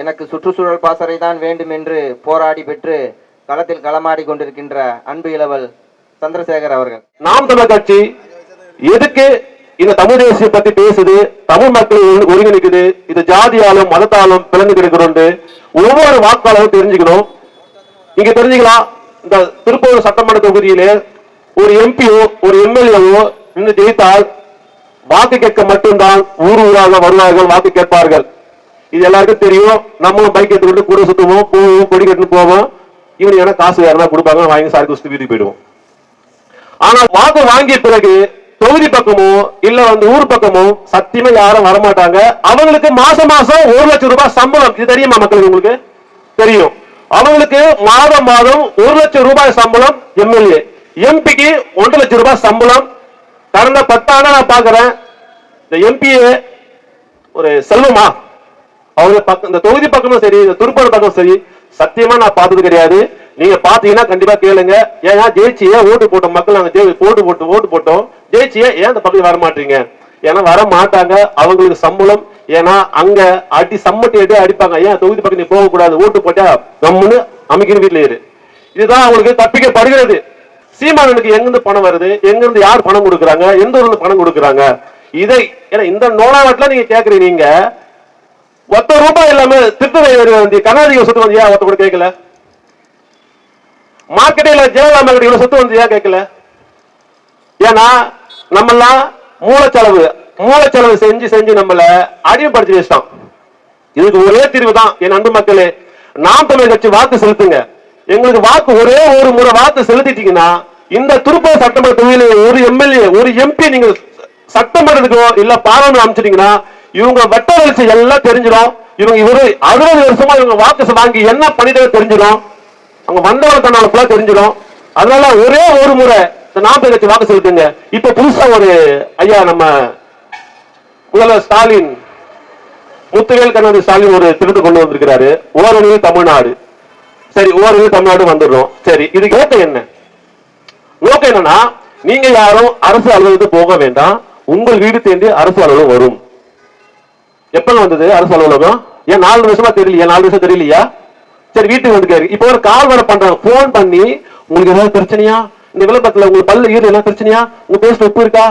எனக்கு சுற்றுச்சூழல் பாசறை தான் வேண்டும் என்று போராடி பெற்று களத்தில் களமாடி கொண்டிருக்கின்ற அன்பு இளவல் சந்திரசேகர் அவர்கள். நாம் தமிழர் கட்சி எதுக்கு இந்த தமிழ் தேசியம் பத்தி பேசுது? தமிழ் மக்களை ஒருங்கிணைக்குது. இது ஜாதியாலும் மதத்தாலும் பிளந்து கிடக்கிறது ஒவ்வொரு வாக்காளரும் தெரிஞ்சுக்கணும். நீங்க தெரிஞ்சுக்கலாம். இந்த திருப்பூர் சட்டமன்ற தொகுதியிலே ஒரு எம்பியோ ஒரு எம்எல்ஏவோ நின்று ஜெயித்தால் வாக்கு கேட்க மட்டும்தான் ஊர் ஊராக வருவார்கள் வாக்கு கேட்பார்கள். இது எல்லாருக்கும் தெரியும். நம்மளும் பைக் எடுத்துக்கிட்டு கூட சுத்துவோம் போவோம் கொடி கட்டுன்னு போவோம். இவனுக்கு என்ன காசு வேறனா கொடுப்பாங்க வாங்கி சாருக்கு குஸ்து வீட்டுக்கு போயிடுவோம். ஆனா வாக்கு வாங்கிய பிறகு தொகுதி பக்கமோ இல்ல வந்து ஊர் பக்கமோ சத்தியமா யாரும் வரமாட்டாங்க. அவங்களுக்கு மாசம் மாசம் ஒரு லட்சம் ரூபாய் சம்பளம். இது தெரியுமா மக்களுக்கு உங்களுக்கு? தெரியும். அவங்களுக்கு மாதம் மாதம் ஒரு லட்சம் ரூபாய் சம்பளம் எம்எல்ஏ. எம்பிக்கு ஒன்றரை லட்சம் ரூபாய் சம்பளம். கடந்த பத்தாண்டா நான் பாக்குறேன் இந்த எம்பிஏ ஒரு செல்வமா? அவங்க பக்கம் இந்த தொகுதி பக்கமும் சரி இந்த துருப்பாடு பக்கம் சரி சத்தியமா நான் பார்த்தது கிடையாது. நீங்க பாத்தீங்கன்னா கண்டிப்பா கேளுங்க. ஏன் ஓட்டு போட்ட மக்கள் நாங்க ஓட்டு போட்டு ஓட்டு போட்டோம். ஜெயிச்சு ஏன் இந்த பக்கம் வர மாட்டீங்க? ஏன்னா வர மாட்டாங்க. அவங்களுக்கு சம்பளம். ஏன்னா அங்க அடி சம்மட்டி அடி அடிப்பாங்க. ஏன் தொகுதி பக்கம் நீ போகக்கூடாது? ஓட்டு போட்டா நம்மன்னு அமைக்கிற வீட்டுல இரு. இதுதான் அவங்களுக்கு தப்பிக்கப்படுகிறது. சீமானனுக்கு எங்கிருந்து பணம் வருது? எங்கிருந்து யார் பணம் கொடுக்குறாங்க? எந்த ஊர்ல பணம் கொடுக்குறாங்க? இதை ஏன்னா இந்த நோனாவட்டில நீங்க கேக்குறீங்க ஒத்த ரூபாய் இல்லாம திருத்தணி வந்து கர்நாடக சொத்து வந்து ஏன் ஒத்த கூட கேட்கல? மார்க்கெட்டில் ஜெயலலிதா கிட்ட இவ்வளவு சொத்து வந்து ஏன் கேட்கல? ஏன்னா நம்மெல்லாம் மூலச்செலவு மூலச்செலவு செஞ்சு செஞ்சு நம்மள அடிமைப்படுத்தி வச்சிட்டோம் இதுக்கு ஒரே தீர்வு தான் என் அன்பு மக்களே. நாம் தமிழ் கட்சி வாக்கு செலுத்துங்க. எங்களுக்கு வாக்கு ஒரே ஒரு முறை வாக்கு செலுத்திட்டீங்கன்னா இந்த திருப்பூர் சட்டமன்ற தொகுதியில ஒரு எம்எல்ஏ ஒரு எம்பி நீங்க சட்டமன்றத்துக்கோ இல்ல பாராளுமன்றம் அமைச்சிட்டீங்கன்னா இவங்க வட்ட வளர்ச்சி எல்லாம் தெரிஞ்சிடும். இவங்க இவரு அறுபது வருஷமா இவங்க வாக்கு வாங்கி என்ன பண்ணிட்டு தெரிஞ்சிடும். அவங்க வந்தவங்க தன்னால ஃபுல்லா தெரிஞ்சிடும். அதனால ஒரே ஒரு முறை நாற்பது லட்சம் வாக்கு செலுத்துங்க இப்ப புதுசா ஒரு ஐயா நம்ம முதல்வர் ஸ்டாலின் முத்துவேல் கண்ணாடி ஸ்டாலின் ஒரு திருட்டு கொண்டு வந்திருக்கிறாரு. ஓரணியில் தமிழ்நாடு. சரி ஓரணியில் தமிழ்நாடு வந்துடுறோம் சரி இதுக்கு ஏத்த என்ன? நோக்கம் என்னன்னா நீங்க யாரும் அரசு அலுவலகத்துக்கு போக வேண்டாம். உங்கள் வீடு தேடி அரசு அலுவலகம் வரும். எப்ப வந்தது? அரசு அலுவலகம்? ஏன் நாலு வருஷமா தெரியலையா நாலு வருஷம் தெரியலையா? சரி வீட்டுக்கு வந்துக்காரு இப்போ ஒரு கால் வர பண்றாங்க. போன் பண்ணி உங்களுக்கு ஏதாவது பிரச்சனையா? இந்த விளம்பரத்துல உங்களுக்கு பல்லு ஈடு என்ன பிரச்சனையா? உங்க பேஸ்ட் உப்பு இருக்கா?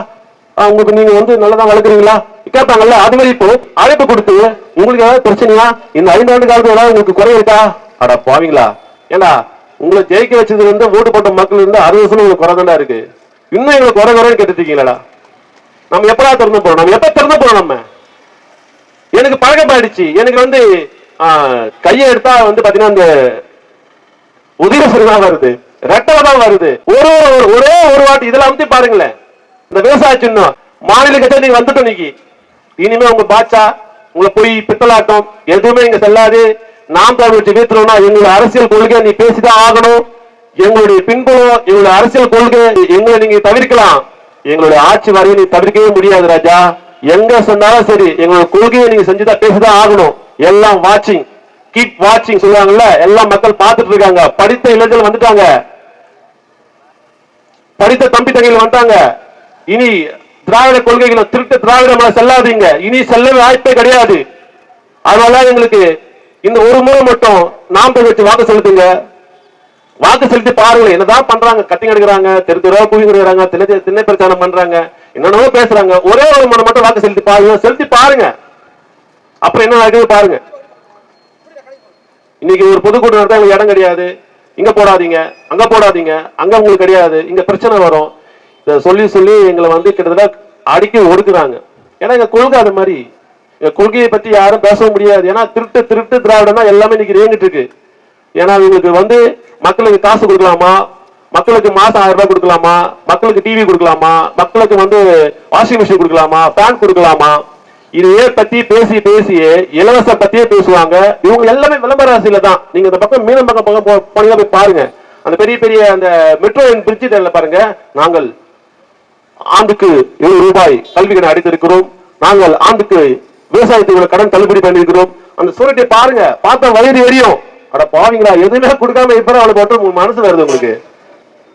உங்களுக்கு நீங்க வந்து நல்லதான் வளர்க்குறீங்களா? கேட்பாங்கல்ல அது மாதிரி இப்போ அழைப்பு கொடுத்து உங்களுக்கு ஏதாவது பிரச்சனையா? இந்த ஐந்து ஆண்டு காலத்துல ஏதாவது உங்களுக்கு குறை இருக்கா? அடா பாவீங்களா? ஏண்டா உங்களை ஜெயிக்க வச்சது வந்து ஓட்டு போட்ட மக்கள் இருந்து அறுபது வருஷம் உங்களுக்கு குறை தான்டா இருக்கு. இன்னும் எங்களுக்கு குறை குறைன்னு கேட்டுட்டு இருக்கீங்களா நம்ம எப்படா திறந்து போறோம்? நம்ம எப்ப திறந்து போறோம் நம்ம? எனக்கு பழக்கமாயிடுச்சு எனக்கு வந்து கையை எடுத்தா வந்து பாத்தீங்கன்னா அந்த உதிர தான் வருது. ரெட்டை தான் வருது. ஒரு ஒரே ஒரு வாட்டி இதெல்லாம் வந்து பாருங்களேன். இந்த விவசாய சின்னம். மாநில கட்சி நீங்க வந்துட்டோம் இன்னைக்கு. இனிமே உங்க பாட்சா உங்களை போய் பித்தலாட்டம் எதுவுமே இங்க செல்லாது. நாம் தமிழ் கட்சி வீத்துறோம்னா எங்களுடைய அரசியல் கொள்கை நீ பேசிதான் ஆகணும். எங்களுடைய பின்புலம் எங்களுடைய அரசியல் கொள்கை எங்களை நீங்க தவிர்க்கலாம். எங்களுடைய ஆட்சி வரையை நீ தவிர்க்கவே முடியாது ராஜா. எங்க சொன்னாலும் சரி எங்களோட கொள்கையை நீங்க செஞ்சுதான் பேசிதான் ஆகணும். எல்லாம் வாட்சிங் கீப் வாட்சிங் சொல்லுவாங்கல்ல எல்லாம் மக்கள் பார்த்துட்டு இருக்காங்க. படித்த இளைஞர்கள் வந்துட்டாங்க. படித்த தம்பி தங்கைகள் வந்துட்டாங்க. இனி திராவிட கொள்கைகளை திருட்டு திராவிட மலை செல்லாதீங்க. இனி செல்லவே வாய்ப்பே கிடையாது. அதனால எங்களுக்கு இந்த ஒரு முறை மட்டும் நாம் வச்சு வாக்கு செலுத்துங்க. வாக்கு செலுத்தி பாருங்க என்னதான் பண்றாங்க? கட்டிங் எடுக்கிறாங்க தெரு தெருவா குவி கொடுக்குறாங்க திண்ணை பிரச்சாரம் பண்றாங்க. என்னென்னவோ பேசுறாங்க. ஒரே ஒரு மனம் மட்டும் வாக்கு செலுத்தி பாருங்க. செலுத்தி பாருங்க. அப்புறம் என்ன நடக்குது பாருங்க. இன்னைக்கு ஒரு பொதுக்கூட்டம் நடத்தா உங்களுக்கு இடம் கிடையாது. இங்க போடாதீங்க. அங்க போடாதீங்க. அங்க உங்களுக்கு கிடையாது. இங்க பிரச்சனை வரும். இதை சொல்லி சொல்லி எங்களை வந்து கிட்டத்தட்ட அடிக்கி ஒடுக்குறாங்க. ஏன்னா எங்க கொள்கை அது மாதிரி. எங்க கொள்கையை பத்தி யாரும் பேச முடியாது. ஏன்னா திருட்டு திருட்டு திராவிடம் தான் எல்லாமே இன்னைக்கு இயங்கிட்டு இருக்கு. ஏன்னா இவங்களுக்கு வந்து மக்களுக்கு காசு கொடுக்கலாமா? மக்களுக்கு மாசம் ஆயிரம் ரூபாய் கொடுக்கலாமா? மக்களுக்கு டிவி கொடுக்கலாமா? மக்களுக்கு வந்து வாஷிங் மிஷின் கொடுக்கலாமா? ஃபேன் கொடுக்கலாமா? இதையே பத்தி பேசி பேசி இலவச பத்தியே பேசுவாங்க. இவங்க எல்லாமே விளம்பர ராசியில தான். நீங்க இந்த பக்கம் மீனம் பக்கம் பக்கம் போ- போய் பாருங்க. அந்த பெரிய பெரிய அந்த மெட்ரோ பிரிட்ஜ் பாருங்க. நாங்கள் ஆண்டுக்கு ஏழு ரூபாய் கல்வி கடன் அடித்திருக்கிறோம். நாங்கள் ஆண்டுக்கு விவசாயத்துக்கு கடன் தள்ளுபடி பண்ணியிருக்கிறோம். அந்த சூரத்தை பாருங்க. பார்த்தா வயிறு எரியும். அட பாவீங்களா? எதுவுமே கொடுக்காம இப்ப அவளுக்கு மட்டும் மனசு வருது உங்களுக்கு.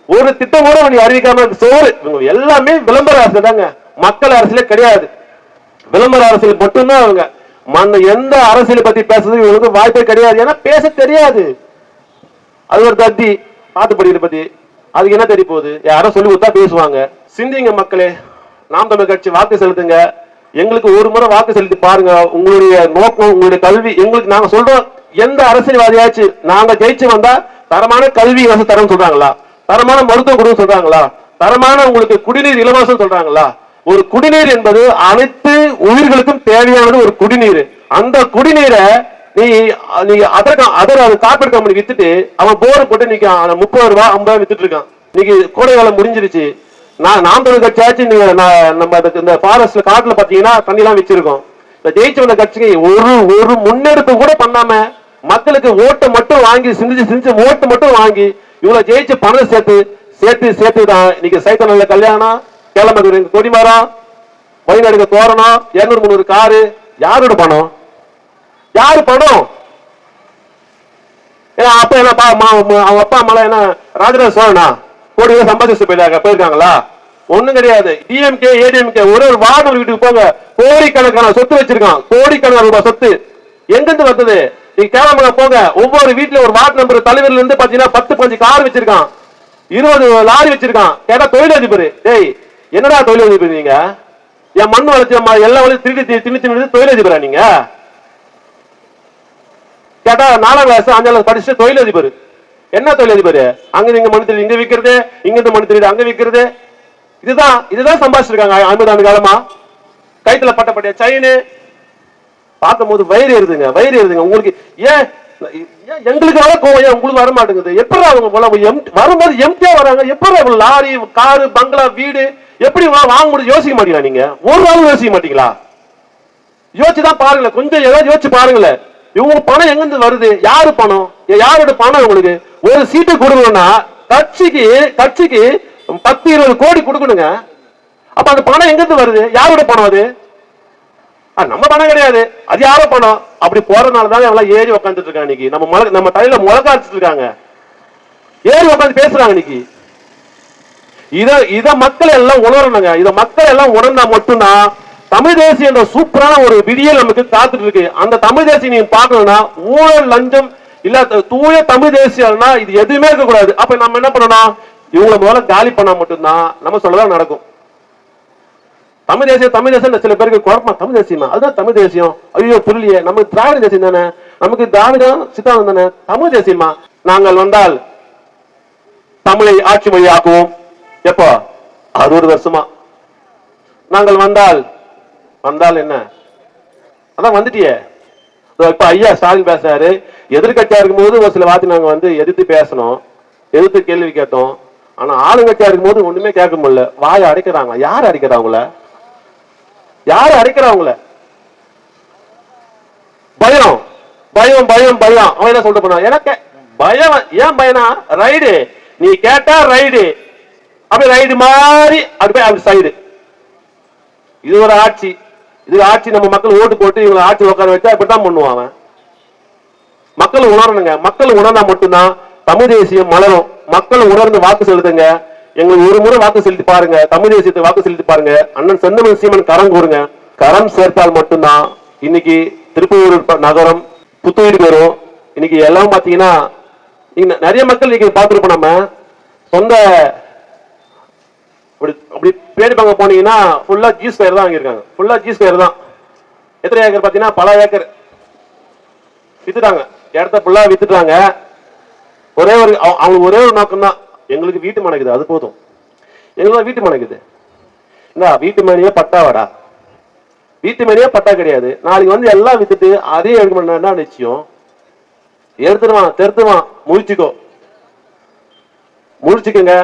ஒரு திட்டம் கூட நீ அறிவிக்காம சோறு. எல்லாமே விளம்பர அரசு தாங்க. மக்கள் அரசியலே கிடையாது. விளம்பர அரசியல் மட்டும்தான் அவங்க. மண்ண எந்த அரசியலை பத்தி பேசுறது இவங்களுக்கு வாய்ப்பே கிடையாது. ஏன்னா பேச தெரியாது. அது ஒரு தத்தி பாட்டு படிக்கிற பத்தி. அதுக்கு என்ன தெரிய போகுது? யாரோ சொல்லி கொடுத்தா பேசுவாங்க. சிந்திங்க மக்களே. நாம் தமிழ் கட்சி வாக்கு செலுத்துங்க. எங்களுக்கு ஒரு முறை வாக்கு செலுத்தி பாருங்க. உங்களுடைய நோக்கம் உங்களுடைய கல்வி. எங்களுக்கு நாங்க சொல்றோம். எந்த அரசியல்வாதியாச்சு நாங்க ஜெயிச்சு வந்தா தரமான கல்வி இலவச தரம் சொல்றாங்களா? தரமான மருத்துவ கொடுக்க சொல்றாங்களா? தரமான உங்களுக்கு குடிநீர் இலவசம் சொல்றாங்களா? ஒரு குடிநீர் என்பது அனைத்து உயிர்களுக்கும் தேவையானது ஒரு குடிநீர். அந்த குடிநீரை நீ நீ அதர் அதர் அது காப்பீடு கம்பெனி வித்துட்டு அவன் போரை போட்டு இன்னைக்கு முப்பது ரூபா ஐம்பது வித்துட்டு இருக்கான். இன்னைக்கு கோடை காலம் முடிஞ்சிருச்சு. நான் நாம் தமிழ் கட்சியாச்சும் நீங்க நம்ம அதுக்கு இந்த ஃபாரஸ்ட்ல காட்டுல பாத்தீங்கன்னா தண்ணி எல்லாம் வச்சிருக்கோம். இந்த ஜெயிச்சு வந்த கட்சிக்கு ஒரு ஒரு முன்னெடுப்பு கூட பண்ணாம மக்களுக்கு ஓட்டை மட்டும் வாங்கி சிந்திச்சு சிந்திச்சு ஓட்டு மட்டும் வாங்கி இவ்வளவு ஜெயிச்சு பணம் சேர்த்து சேர்த்து சேர்த்து தான் இன்னைக்கு சைத்தனல்ல கல்யாணம் கிளம்புது கொடிமரம் வழிநடுக்க தோரணம் இருநூறு முந்நூறு காரு யாரோட பணம்? யாரு பணம்? ஏன்னா அப்ப என்ன மா- அவங்க அப்பா அம்மா என்ன ராஜராஜ சோழனா? கோடி சம்பாதிச்சு போயிருக்காங்களா? ஒண்ணும் கிடையாது. டிஎம்கே ஏடிஎம்கே ஒரு ஒரு வார்டு ஒரு வீட்டுக்கு போங்க. கோடிக்கணக்கான சொத்து வச்சிருக்கான். கோடிக்கணக்கான ரூபாய் சொத்து. எங்கிருந்து வந்தது? நீங்க கேரளா போங்க. ஒவ்வொரு வீட்டுல ஒரு வார்டு நம்பர் தலைவர்ல இருந்து பாத்தீங்கன்னா பத்து பஞ்சு கார் வச்சிருக்கான். இருபது லாரி வச்சிருக்கான். கேட்டா தொழிலதிபர். டேய் என்னடா தொழிலதிபர் நீங்க? என் மண் வளர்ச்சி அம்மா எல்லா வளர்ச்சி திருடி தி- தின்னு தொழிலதிபரா நீங்க? கேட்டா நாலாம் கிளாஸ் அஞ்சாம் கிளாஸ் படிச்சு தொழிலதிபர். என்ன தொழிலதிபர்? அங்க நீங்க மனு திருடி இங்க விக்கிறது இங்க இருந்து மனு திருடி அங்க விற்கிறது இதுதான் இதுதான் சம்பாதிச்சிருக்காங்க ஐம்பது ஆண்டு காலமா? கைத்துல பட்டப்பட்ட செயின் பார்க்கும் போது வயிறு எழுதுங்க வயிறு எழுதுங்க உங்களுக்கு ஏன் ஏன் எங்களுக்கு வர கோவம் ஏன் உங்களுக்கு வர மாட்டேங்குது எப்படி அவங்க போல எம்- வரும்போது எம்டியா வராங்க. எப்படி அவங்க லாரி காரு பங்களா வீடு எப்படி வாங்க முடியும் யோசிக்க மாட்டீங்களா நீங்க? ஒரு நாளும் யோசிக்க மாட்டீங்களா? யோசிச்சுதான் பாருங்களேன் கொஞ்சம் ஏதாவது யோசிச்சு பாருங்களேன் இவங்க பணம் எங்க இருந்து வருது? யாரு பணம்? யாரோட பணம் உங்களுக்கு? ஒரு சீட்டு கொடுக்கணும்னா கட்சிக்கு கட்சிக்கு பத்து இருபது கோடி கொடுக்கணுங்க. அப்ப அந்த பணம் எங்க இருந்து வருது? யாரோட பணம் அது? நம்ம பணம் கிடையாது. அது யாரோ பணம். அப்படி போறதுனால தான் எல்லாம் ஏறி உட்காந்துட்டு இருக்காங்க இன்னைக்கு. நம்ம முளை நம்ம தலையில முளக்க அடிச்சிட்டு இருக்காங்க. ஏறி உட்காந்து பேசுறாங்க இன்னைக்கு. இத இத மக்கள் எல்லாம் உணரணுங்க. இத மக்கள் எல்லாம் உணர்ந்தா மட்டும்தான் தமிழ் தேசிய என்ற சூப்பரான ஒரு விதியை நமக்கு காத்துட்டு இருக்கு. அந்த தமிழ் தேசியம் நீங்க பார்க்கணும்னா ஊழல் லஞ்சம் இல்ல தூய தமிழ் தேசியம்னா இது எதுவுமே இருக்கக்கூடாது. அப்ப நம்ம என்ன பண்ணணும்? இவங்களை முதல்ல காலி பண்ணா மட்டும்தான் நம்ம சொல்லதான் நடக்கும். தமிழ் தேசியம் தமிழ் தேசம் சில பேருக்கு குழப்பமா தமிழ் தேசியமா? அதுதான் தமிழ் தேசியம். ஐயோ புரியலையே. நமக்கு திராவிட தேசியம் தானே? நமக்கு திராவிடம் சித்தாந்தம் தானே? தமிழ் தேசியமா? நாங்கள் வந்தால் தமிழை ஆட்சி மொழி ஆக்குவோம் எப்போ? அறுபது வருஷமா. நாங்கள் வந்தால் வந்தால் என்ன? அதான் வந்துட்டியே. இப்ப ஐயா ஸ்டாலின் பேசுறாரு. எதிர்கட்சியா இருக்கும்போது ஒரு சில வார்த்தை நாங்க வந்து எதிர்த்து பேசணும். எதிர்த்து கேள்வி கேட்டோம். ஆனா ஆளுங்கட்சியா இருக்கும்போது ஒண்ணுமே கேட்க முடியல. வாயை அடைக்கிறாங்க யார் அடைக்கிறாங்கள யாரு அடைக்கிறாங்கள பயம். பயம் பயம் பயம். அவன் என்ன சொல்லிட்டு போனான்? எனக்கு பயம் ஏன் பயனா? ரைடு நீ கேட்டா ரைடு அப்படி ரைடு மாதிரி அப்படி போய் அப்படி சைடு இது ஒரு ஆட்சி. இது ஆட்சி நம்ம மக்கள் ஓட்டு போட்டு இவங்களை ஆட்சி உட்கார வச்சா அப்படித்தான் பண்ணுவான் அவன். மக்கள் உணரணுங்க. மக்கள் உணர்ந்தா மட்டும்தான் தமிழ் தேசியம் மலரும். மக்கள் உணர்ந்து வாக்கு செலுத்துங்க. எங்களுக்கு ஒரு முறை வாக்கு செலுத்தி பாருங்க. தமிழ் தேசியத்தை வாக்கு செலுத்தி பாருங்க. அண்ணன் செந்தமிழ் சீமன் கரம் கூறுங்க. கரம் சேர்த்தால் மட்டும்தான் இன்னைக்கு திருப்பூர் நகரம் புத்துயிர் பெறும். இன்னைக்கு எல்லாம் பாத்தீங்கன்னா நிறைய மக்கள் இன்னைக்கு பார்த்துருப்போம் நம்ம. சொந்த அப்படி அப்படி பேடி பங்க போனீங்கன்னா ஃபுல்லா ஜி ஸ்கொயர் தான் வாங்கியிருக்காங்க. ஃபுல்லா ஜி ஸ்கொயர் தான். எத்தனை ஏக்கர் பாத்தீங்கன்னா பல ஏக்கர் வித்துட்டாங்க. இடத்த ஃபுல்லா வித்துட்டாங்க. ஒரே ஒரு அவ- அவங்களுக்கு ஒரே ஒரு நோக்கம் தான் எங்களுக்கு வீட்டு மனைக்குது அது போதும். எங்களுக்கு வீட்டு மனைக்குது. இந்தா வீட்டு மனையே பட்டாவாடா வீட்டு மனையே பட்டா கிடையாது. நாளைக்கு வந்து எல்லாம் வித்துட்டு அதே எடுக்க மாட்டா நிச்சயம்? எடுத்துருவான் தெருத்துவான். முழிச்சுக்கோ. முழிச்சுக்கோங்க.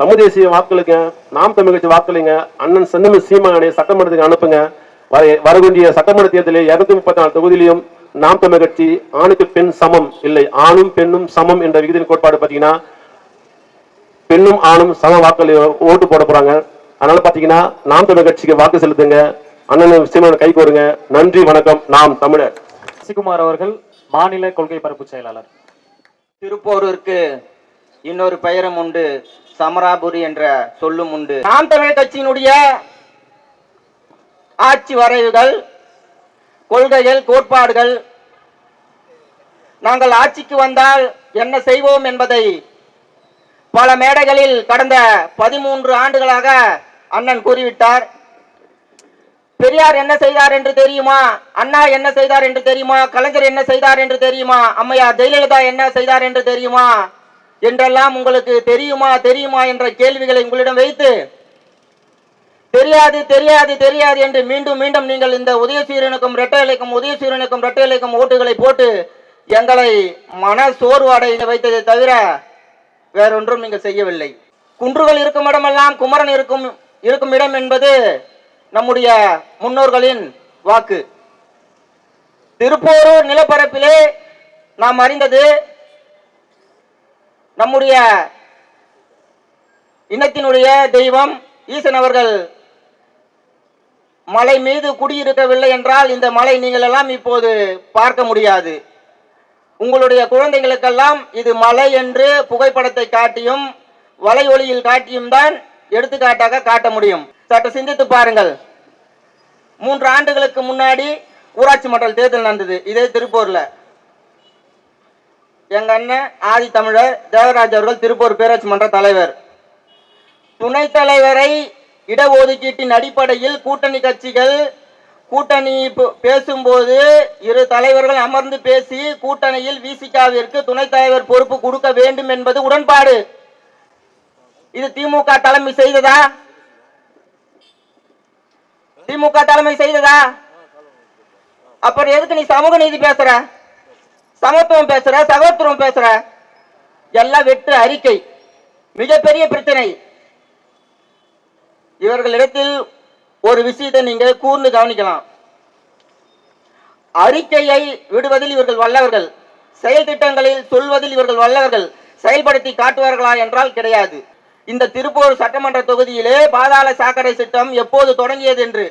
தமிழ் தேசிய வாக்களிங்க நாம் தமிழ் கட்சி வாக்களிங்க. அண்ணன் செந்தமிழ் சீமானை சட்டமன்றத்துக்கு அனுப்புங்க. வர வரக்கூடிய சட்டமன்ற தேர்தலில் இருநூத்தி முப்பத்தி நாலு தொகுதியிலையும் நாம் தமிழ் கட்சி ஆணுக்கு பெண் சமம் இல்லை. ஆணும் பெண்ணும் சமம் என்ற விகிதின் கோட்பாடு பாத்தீங்கன்னா பெண்ணும் ஆணும் சம வாக்களி ஓட்டு போட போறாங்க. அதனால பாத்தீங்கன்னா நாம் தமிழ் கட்சிக்கு வாக்கு செலுத்துங்க. அண்ணன் சீமானை கை கோருங்க. நன்றி வணக்கம். நாம் தமிழர். சசிகுமார் அவர்கள் மாநில கொள்கை பரப்பு செயலாளர். திருப்போரூருக்கு இன்னொரு பெயரும் உண்டு. சமராபுரி என்ற சொல்லும் உண்டு. நாம் தமிழ் கட்சியினுடைய ஆட்சி வரைவுகள் கொள்கைகள் கோட்பாடுகள் நாங்கள் ஆட்சிக்கு வந்தால் என்ன செய்வோம் என்பதை பல மேடைகளில் கடந்த பதிமூன்று ஆண்டுகளாக அண்ணன் கூறிவிட்டார். பெரியார் என்ன செய்தார் என்று தெரியுமா? அண்ணா என்ன செய்தார் என்று தெரியுமா? கலைஞர் என்ன செய்தார் என்று தெரியுமா? அம்மையா ஜெயலலிதா என்ன செய்தார் என்று தெரியுமா? என்றெல்லாம் உங்களுக்கு தெரியுமா? தெரியுமா என்ற கேள்விகளை உங்களிடம் வைத்து தெரியாது தெரியாது தெரியாது என்று மீண்டும் மீண்டும் நீங்கள் இந்த உதயசூரியனுக்கும் ரெட்டை இலைக்கும் உதயசூரியனுக்கும் ரெட்டை இலைக்கும் ஓட்டுகளை போட்டு எங்களை மன சோர்வாடை வைத்ததை தவிர வேறொன்றும் நீங்கள் செய்யவில்லை. குன்றுகள் இருக்கும் இடமெல்லாம் குமரன் இருக்கும் இருக்கும் இடம் என்பது நம்முடைய முன்னோர்களின் வாக்கு. திருப்போரூர் நிலப்பரப்பிலே நாம் அறிந்தது நம்முடைய இனத்தினுடைய தெய்வம் ஈசன் அவர்கள் மலை மீது குடியிருக்கவில்லை என்றால் இந்த மலை நீங்கள் எல்லாம் இப்போது பார்க்க முடியாது. உங்களுடைய குழந்தைகளுக்கெல்லாம் இது மலை என்று புகைப்படத்தை காட்டியும் வலை ஒளியில் காட்டியும் தான் எடுத்துக்காட்டாக காட்ட முடியும். சற்று சிந்தித்து பாருங்கள். மூன்று ஆண்டுகளுக்கு முன்னாடி ஊராட்சி மன்ற தேர்தல் நடந்தது. இதே திருப்பூர்ல. எங்க அண்ணன் ஆதி தமிழர் தேவராஜ் அவர்கள் திருப்பூர் பேராட்சி மன்ற தலைவர். துணைத் தலைவரை இடஒதுக்கீட்டின் அடிப்படையில் கூட்டணி கட்சிகள் கூட்டணி பேசும்போது இரு தலைவர்கள் அமர்ந்து பேசி கூட்டணியில் விசிகாவிற்கு துணைத் தலைவர் பொறுப்பு கொடுக்க வேண்டும் என்பது உடன்பாடு. இது திமுக தலைமை செய்ததா? திமுக தலைமை செய்ததா? அப்புறம் எதுக்கு நீ சமூக நீதி பேசுற? சமத்துவம் பேசுற சகோதரம் பேசுற? எல்லாம் வெற்று அறிக்கை. மிகப்பெரிய பிரச்சனை. இவர்களிடத்தில் ஒரு விஷயத்தை நீங்க கூர்ந்து கவனிக்கலாம். அறிக்கையை விடுவதில் இவர்கள் வல்லவர்கள். செயல் திட்டங்களில் சொல்வதில் இவர்கள் வல்லவர்கள். செயல்படுத்தி காட்டுவார்களா என்றால் கிடையாது. இந்த திருப்பூர் சட்டமன்ற தொகுதியிலே பாதாள சாக்கடை திட்டம் எப்போது தொடங்கியது என்று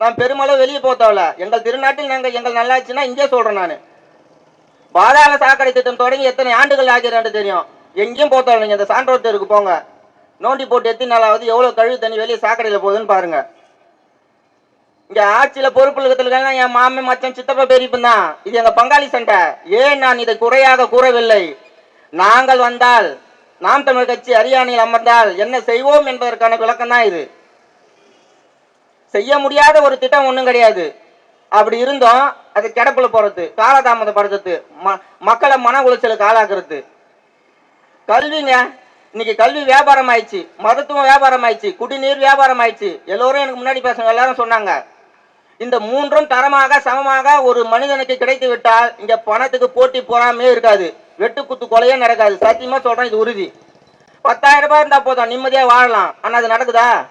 நான் பெருமளவு வெளியே போத்தவல எங்கள் திருநாட்டில் நாங்கள் எங்கள் நல்லாச்சுன்னா இங்கே சொல்றேன் நான். பாதாள சாக்கடை திட்டம் தொடங்கி எத்தனை ஆண்டுகள் ஆகிறது தெரியும். எங்கேயும் போத்தவல நீங்கள் இந்த சான்றோர் தெருக்கு போங்க. நோண்டி போட்டு எத்தனை நாளாவது எவ்வளவு கழிவு தண்ணி வெளியே சாக்கடையில் போகுதுன்னு பாருங்க. இங்க ஆட்சியில பொறுப்பு என் மாமன் மச்சான் சித்தப்பா பெரியப்பன் தான் இது எங்க பங்காளி சண்டை. ஏன் நான் இதை குறையாக கூறவில்லை? நாங்கள் வந்தால் நாம் தமிழ் கட்சி அரியானையில் அமர்ந்தால் என்ன செய்வோம் என்பதற்கான விளக்கம் தான் இது. செய்ய முடியாத ஒரு திட்டம் ஒன்றும் கிடையாது. அப்படி இருந்தோம் அது கிடப்புல போறது காலதாமதப்படுத்துறது ம மக்களை மன உளைச்சலுக்கு ஆளாக்குறது. கல்விங்க இன்னைக்கு கல்வி வியாபாரம் ஆயிடுச்சு மருத்துவம் வியாபாரம் ஆயிடுச்சு குடிநீர் வியாபாரம் ஆயிடுச்சு எல்லோரும் எனக்கு முன்னாடி பேசுங்க எல்லாரும் சொன்னாங்க. இந்த மூன்றும் தரமாக சமமாக ஒரு மனிதனுக்கு கிடைத்து விட்டால் இங்க பணத்துக்கு போட்டி போறாமே இருக்காது. வெட்டு குத்து கொலையே நடக்காது. சத்தியமா சொல்றேன் இது உறுதி. பத்தாயிரம் ரூபாய் இருந்தா போதும் நிம்மதியா வாழலாம். ஆனா அது நடக்குதா?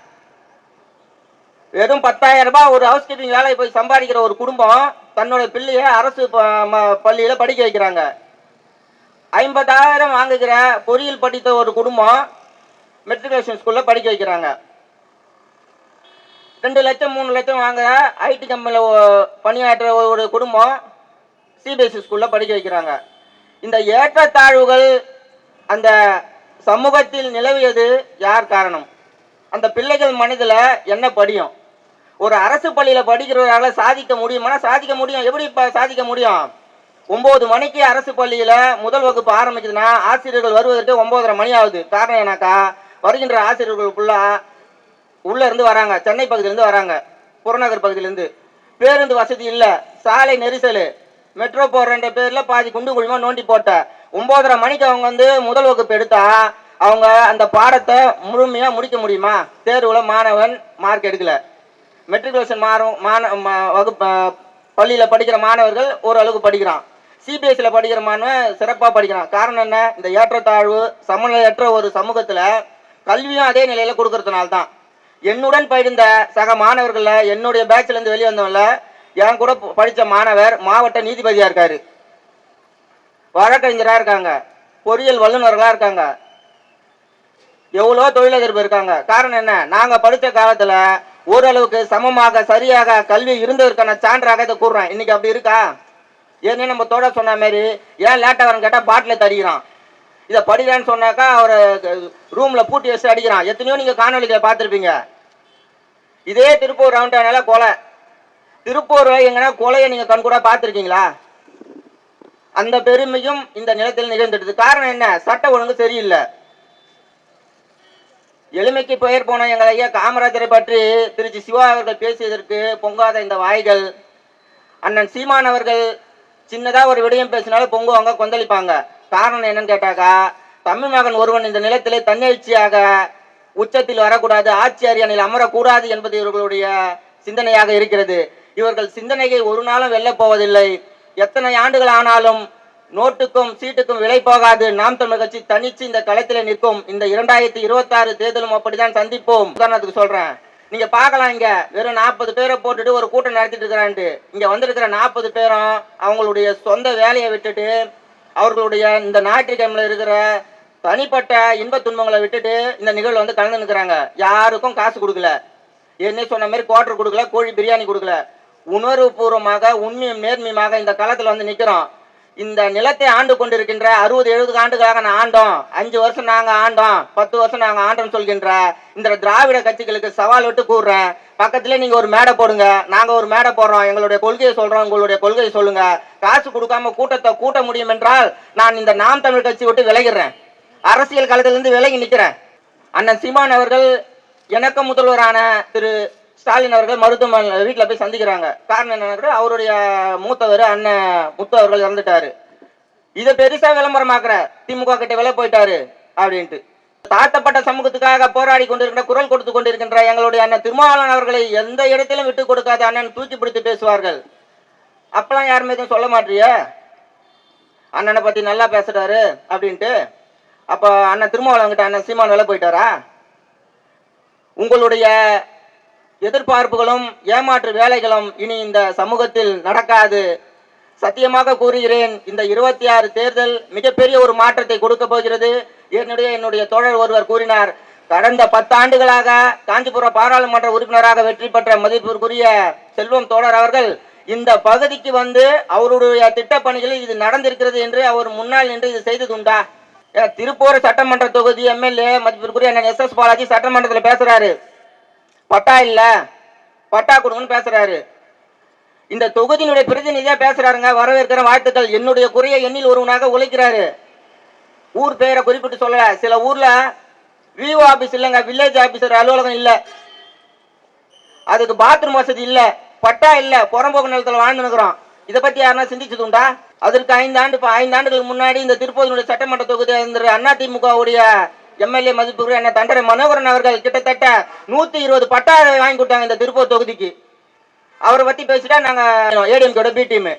வெறும் பத்தாயிரம் ரூபாய் ஒரு ஹவுஸ் கீப்பிங் வேலையை போய் சம்பாதிக்கிற ஒரு குடும்பம் தன்னோட பிள்ளைய அரசு ப- ம- பள்ளியில படிக்க வைக்கிறாங்க. ஐம்பதாயிரம் வாங்குகிற பொறியியல் படித்த ஒரு குடும்பம் மெட்ரிகுலேஷன் ஸ்கூல்ல படிக்க வைக்கிறாங்க. ரெண்டு லட்சம் மூணு லட்சம் வாங்குற. ஐடி கம்பெனியில் பணியாற்ற ஒரு குடும்பம் சிபிஎஸ்சி ஸ்கூலில் படிக்க வைக்கிறாங்க. இந்த ஏற்றத்தாழ்வுகள் அந்த சமூகத்தில் நிலவியது யார் காரணம்? அந்த பிள்ளைகள் மனதில் என்ன படியும்? ஒரு அரசு பள்ளியில் படிக்கிறவரால சாதிக்க முடியுமானா சாதிக்க முடியும். எப்படி இப்போ சாதிக்க முடியும்? ஒம்பது மணிக்கு அரசு பள்ளியில் முதல் வகுப்பு ஆரம்பிச்சதுன்னா ஆசிரியர்கள் வருவதற்கு ஒம்பதரை மணி ஆகுது. காரணம் என்னக்கா? வருகின்ற ஆசிரியர்களுக்குள்ள உள்ளே இருந்து வராங்க. சென்னை பகுதியிலேருந்து வராங்க. புறநகர் பகுதியிலேருந்து பேருந்து வசதி இல்லை. சாலை நெரிசல். மெட்ரோ போகிற ரெண்டு பேரில் பாதி குண்டு குழுமா நோண்டி போட்ட. ஒம்போதரை மணிக்கு அவங்க வந்து முதல் வகுப்பு எடுத்தா அவங்க அந்த பாடத்தை முழுமையாக முடிக்க முடியுமா? தேர்வுல மாணவன் மார்க் எடுக்கல. மெட்ரிகுலேஷன் மாறும். மாண வகுப்பு பள்ளியில் படிக்கிற மாணவர்கள் ஓரளவுக்கு படிக்கிறான். சிபிஎஸ்சியில் படிக்கிற மாணவன் சிறப்பாக படிக்கிறான். காரணம் என்ன? இந்த ஏற்றத்தாழ்வு சமநிலையற்ற ஒரு சமூகத்தில் கல்வியும் அதே நிலையில் கொடுக்கறதுனால தான் என்னுடன் பயிர்ந்த சக மாணவர்களில் என்னுடைய பேட்ச்ல இருந்து வெளியே வந்தவங்கள என் கூட படித்த மாணவர் மாவட்ட நீதிபதியா இருக்காரு. வழக்கறிஞரா இருக்காங்க. பொறியியல் வல்லுநர்களா இருக்காங்க. எவ்வளோ தொழிலதிர்ப்பு இருக்காங்க. காரணம் என்ன? நாங்க படித்த காலத்துல ஓரளவுக்கு சமமாக சரியாக கல்வி இருந்ததற்கான சான்றாக இதை கூறுறேன். இன்னைக்கு அப்படி இருக்கா? ஏன்னு நம்ம தோட சொன்ன மாதிரி ஏன் லேட்டாக வரேன்னு கேட்டால் பாட்டில தருகிறான் இதை படிக்கிறான்னு சொன்னாக்கா அவர் ரூமில் பூட்டி வச்சு அடிக்கிறான். எத்தனையோ நீங்கள் காணொலிகளை பார்த்துருப்பீங்க. இதே திருப்பூர் ரவுண்டானால கொலை. திருப்பூர் எங்கன்னா கொலையை நீங்கள் கண்கூடா பார்த்துருக்கீங்களா? அந்த பெருமையும் இந்த நிலத்தில் நிகழ்ந்துடுது. காரணம் என்ன? சட்ட ஒழுங்கு சரியில்லை. எளிமைக்கு பெயர் போன எங்கள் ஐயா காமராஜரை பற்றி திருச்சி சிவா அவர்கள் பேசியதற்கு பொங்காத இந்த வாய்கள். அண்ணன் சீமான் அவர்கள் சின்னதாக ஒரு விடயம் பேசினாலும் பொங்குவாங்க கொந்தளிப்பாங்க. காரணம் என்னன்னு கேட்டாக்கா தமிழ் மகன் ஒருவன் இந்த நிலத்திலே தன்னெழுச்சியாக உச்சத்தில் வரக்கூடாது ஆட்சி அரியணையில் அமரக்கூடாது என்பது இவர்களுடைய சிந்தனையாக இருக்கிறது. இவர்கள் சிந்தனையை ஒரு நாளும் வெல்லப் போவதில்லை. எத்தனை ஆண்டுகள் ஆனாலும் நோட்டுக்கும் சீட்டுக்கும் விலை போகாது. நாம் தமிழ் கட்சி தனிச்சு இந்த களத்திலே நிற்கும். இந்த இரண்டாயிரத்தி இருபத்தி ஆறு தேர்தலும் அப்படிதான் சந்திப்போம். உதாரணத்துக்கு சொல்றேன். நீங்க பார்க்கலாம் இங்க வெறும் நாற்பது பேரை போட்டுட்டு ஒரு கூட்டம் நடத்திட்டு இருக்கிறான்ட்டு. இங்க வந்திருக்கிற நாற்பது பேரும் அவங்களுடைய சொந்த வேலையை விட்டுட்டு அவர்களுடைய இந்த ஞாயிற்றுக்கிழமையில இருக்கிற தனிப்பட்ட இன்ப துன்பங்களை விட்டுட்டு இந்த நிகழ்வு வந்து கலந்து நிற்கிறாங்க. யாருக்கும் காசு கொடுக்கல. என்ன சொன்ன மாதிரி குவார்டர் கொடுக்கல கோழி பிரியாணி கொடுக்கல. உணர்வுபூர்வமாக உண்மையும் நேர்மையுமாக இந்த காலத்தில் வந்து நிற்கிறோம் இந்த நிலத்தை ஆண்டு கொண்டிருக்கின்ற அறுபது எழுபது ஆண்டுகளாக நான் ஆண்டோம். அஞ்சு வருஷம் நாங்கள் ஆண்டோம். பத்து வருஷம் நாங்கள் ஆண்டோம்னு சொல்கின்ற இந்த திராவிட கட்சிகளுக்கு சவால் விட்டு கூறுறேன். பக்கத்துல நீங்க ஒரு மேடை போடுங்க. நாங்க ஒரு மேடை போடுறோம். எங்களுடைய கொள்கையை சொல்றோம். உங்களுடைய கொள்கையை சொல்லுங்க. காசு கொடுக்காம கூட்டத்தை கூட்ட முடியும் என்றால் நான் இந்த நாம் தமிழ் கட்சி விட்டு விலகிறேன் அரசியல் களத்திலிருந்து விலகி நிக்கிறேன். அண்ணன் சீமான் அவர்கள் எனக்கு முதல்வரான திரு ஸ்டாலின் அவர்கள் மருத்துவமனை வீட்டில் போய் சந்திக்கிறாங்க. காரணம் என்னன்னா அவருடைய மூத்தவர் அண்ணன் முத்து அவர்கள் இறந்துட்டாரு. இதை பெருசா விளம்பரமாக்குற திமுக கிட்ட விலை போயிட்டாரு. அப்படின்ட்டு. தாழ்த்தப்பட்ட சமூகத்துக்காக போராடி கொண்டிருக்கின்ற குரல் கொடுத்து கொண்டிருக்கின்ற எங்களுடைய அண்ணன் திருமாவளவன் அவர்களை எந்த இடத்திலும் விட்டு கொடுக்காத அண்ணன் தூக்கி பிடித்து பேசுவார்கள். அப்பெல்லாம் யாருமே எதுவும் சொல்ல மாட்டிய? அண்ணனை பத்தி நல்லா பேசுறாரு அப்படின்ட்டு. அப்ப அண்ணன் திருமாவளவன் கிட்ட அண்ணன் சீமான் வேலை போயிட்டாரா? உங்களுடைய எதிர்பார்ப்புகளும் ஏமாற்று வேலைகளும் இனி இந்த சமூகத்தில் நடக்காது. சத்தியமாக கூறுகிறேன் இந்த இருபத்தி ஆறு தேர்தல் மிகப்பெரிய ஒரு மாற்றத்தை கொடுக்க போகிறது. என்னுடைய என்னுடைய தோழர் ஒருவர் கூறினார் கடந்த பத்தாண்டுகளாக காஞ்சிபுரம் பாராளுமன்ற உறுப்பினராக வெற்றி பெற்ற மதிப்பிற்குரிய செல்வம் தோழர் அவர்கள் இந்த பகுதிக்கு வந்து அவருடைய திட்டப்பணிகளில் இது நடந்திருக்கிறது என்று அவர் முன்னால் நின்று இது செய்ததுண்டா? ஏன் திருப்பூர் சட்டமன்ற தொகுதி எம்எல்ஏ மதிப்பிற்குரிய அண்ணன் எஸ் எஸ் பாலாஜி சட்டமன்றத்தில் பேசுறாரு. பட்டா இல்ல பட்டா கொடுங்கன்னு பேசுறாரு. இந்த தொகுதியினுடைய பிரதிநிதியா பேசுறாருங்க வரவேற்கிற வாழ்த்துக்கள். என்னுடைய குறைய எண்ணில் ஒருவனாக உழைக்கிறாரு. ஊர் பெயரை குறிப்பிட்டு சொல்லல. சில ஊர்ல விஓ ஆபீஸ் இல்லைங்க வில்லேஜ் ஆபீசர் அலுவலகம் இல்ல. அதுக்கு பாத்ரூம் வசதி இல்ல பட்டா இல்ல புறம்போக்கு நிலத்துல வாழ்ந்துனுக்குறோம் இதை பத்தி யாருன்னா சிந்திச்சது உண்டா அதற்கு ஐந்தாண்டு ஐந்து ஐந்தாண்டுகளுக்கு முன்னாடி இந்த திருப்பதினுடைய சட்டமன்ற தொகுதி இந்த அண்ணா திமுகவுடைய எம்எல்ஏ மதிப்புக்குரிய என்ன தண்டரை மனோகரன் அவர்கள் கிட்டத்தட்ட நூத்தி இருபது பட்டா வாங்கி கொடுத்தாங்க இந்த திருப்பூர் தொகுதிக்கு. அவரை பத்தி பேசிட்டா நாங்க ஏடிஎம்கோட பி டீமு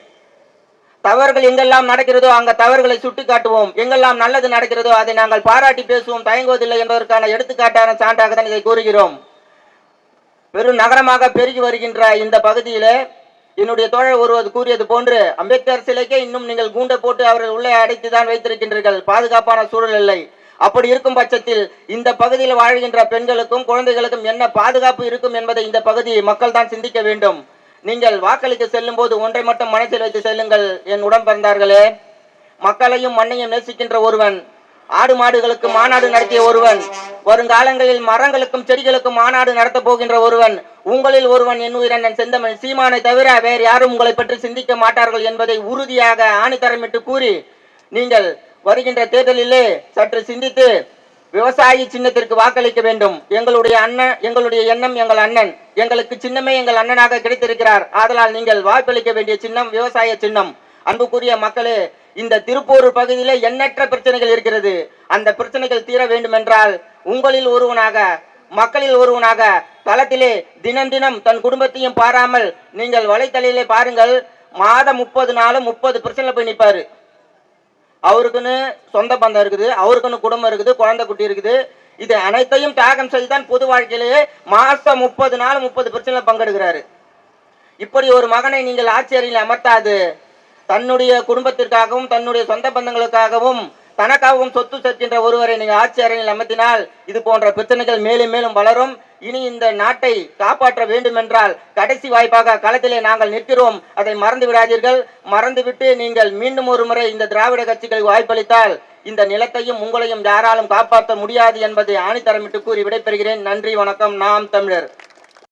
தவறுகள் எங்கெல்லாம் நடக்கிறதோ அங்க தவறுகளை சுட்டி காட்டுவோம் எங்கெல்லாம் நல்லது நடக்கிறதோ அதை நாங்கள் பாராட்டி பேசுவோம். தயங்குவதில்லை என்பதற்கான எடுத்துக்காட்டான சான்றாக தான் இதை கூறுகிறோம். பெரும் நகரமாக பெருகி வருகின்ற இந்த பகுதியிலே என்னுடைய தோழர் ஒருவர் கூறியது போன்று அம்பேத்கர் சிலைக்கே இன்னும் நீங்கள் கூண்டை போட்டு அவர்கள் உள்ளே அடைத்து தான் வைத்திருக்கின்றீர்கள். பாதுகாப்பான சூழல் இல்லை. அப்படி இருக்கும் பட்சத்தில் இந்த பகுதியில் வாழ்கின்ற பெண்களுக்கும் குழந்தைகளுக்கும் என்ன பாதுகாப்பு இருக்கும் என்பதை இந்த பகுதி மக்கள் தான் சிந்திக்க வேண்டும். நீங்கள் வாக்களிக்க செல்லும் போது ஒன்றை மட்டும் மனத்தில் வைத்து செல்லுங்கள். என் உடன் பிறந்தார்களே மக்களையும் மண்ணையும் நேசிக்கின்ற ஒருவன் ஆடு மாடுகளுக்கு மாநாடு நடத்திய ஒருவன் வருங்காலங்களில் மரங்களுக்கும் செடிகளுக்கும் மாநாடு நடத்தப் போகின்ற ஒருவன் உங்களில் ஒருவன் என் உயிரண்ணன் செந்தமன் சீமானை தவிர வேறு யாரும் உங்களை பற்றி சிந்திக்க மாட்டார்கள் என்பதை உறுதியாக ஆணித்தரமிட்டு கூறி நீங்கள் வருகின்ற தேர்தலிலே சற்று சிந்தித்து விவசாயி சின்னத்திற்கு வாக்களிக்க வேண்டும். எங்களுடைய அண்ணன் எங்களுடைய எண்ணம் எங்கள் அண்ணன். எங்களுக்கு சின்னமே எங்கள் அண்ணனாக கிடைத்திருக்கிறார். ஆதலால் நீங்கள் வாக்களிக்க வேண்டிய சின்னம் விவசாய சின்னம். அன்புக்குரிய மக்களே இந்த திருப்பூர் பகுதியிலே எண்ணற்ற பிரச்சனைகள் இருக்கிறது. அந்த பிரச்சனைகள் தீர வேண்டும் என்றால் உங்களில் ஒருவனாக மக்களில் ஒருவனாக தளத்திலே தினம் தினம் தன் குடும்பத்தையும் பாராமல் நீங்கள் வலைத்தளையிலே பாருங்கள். மாதம் முப்பது நாளும் முப்பது பிரச்சனை போய் நிற்பாரு. அவருக்குன்னு சொந்த பந்தம் இருக்குது அவருக்குன்னு குடும்பம் இருக்குது குழந்தை குட்டி இருக்குது. இது அனைத்தையும் தியாகம் செய்துதான் பொது வாழ்க்கையிலேயே மாசம் முப்பது நாள் முப்பது பிரச்சனை பங்கெடுக்கிறாரு. இப்படி ஒரு மகனை நீங்கள் ஆட்சியரில் அமர்த்தாது. தன்னுடைய குடும்பத்திற்காகவும் தன்னுடைய சொந்த பந்தங்களுக்காகவும் தனக்காகவும் சொத்து சேர்க்கின்ற ஒருவரை நீங்கள் ஆட்சி அறையில் அமர்த்தினால் இது போன்ற பிரச்சனைகள் மேலும் மேலும் வளரும். இனி இந்த நாட்டை காப்பாற்ற வேண்டும் என்றால் கடைசி வாய்ப்பாக களத்திலே நாங்கள் நிற்கிறோம். அதை மறந்து விடாதீர்கள். மறந்துவிட்டு நீங்கள் மீண்டும் ஒரு முறை இந்த திராவிட கட்சிகளுக்கு வாய்ப்பளித்தால் இந்த நிலத்தையும் உங்களையும் யாராலும் காப்பாற்ற முடியாது என்பதை ஆணித்தரமிட்டு கூறி விடைபெறுகிறேன். நன்றி வணக்கம். நாம் தமிழர்.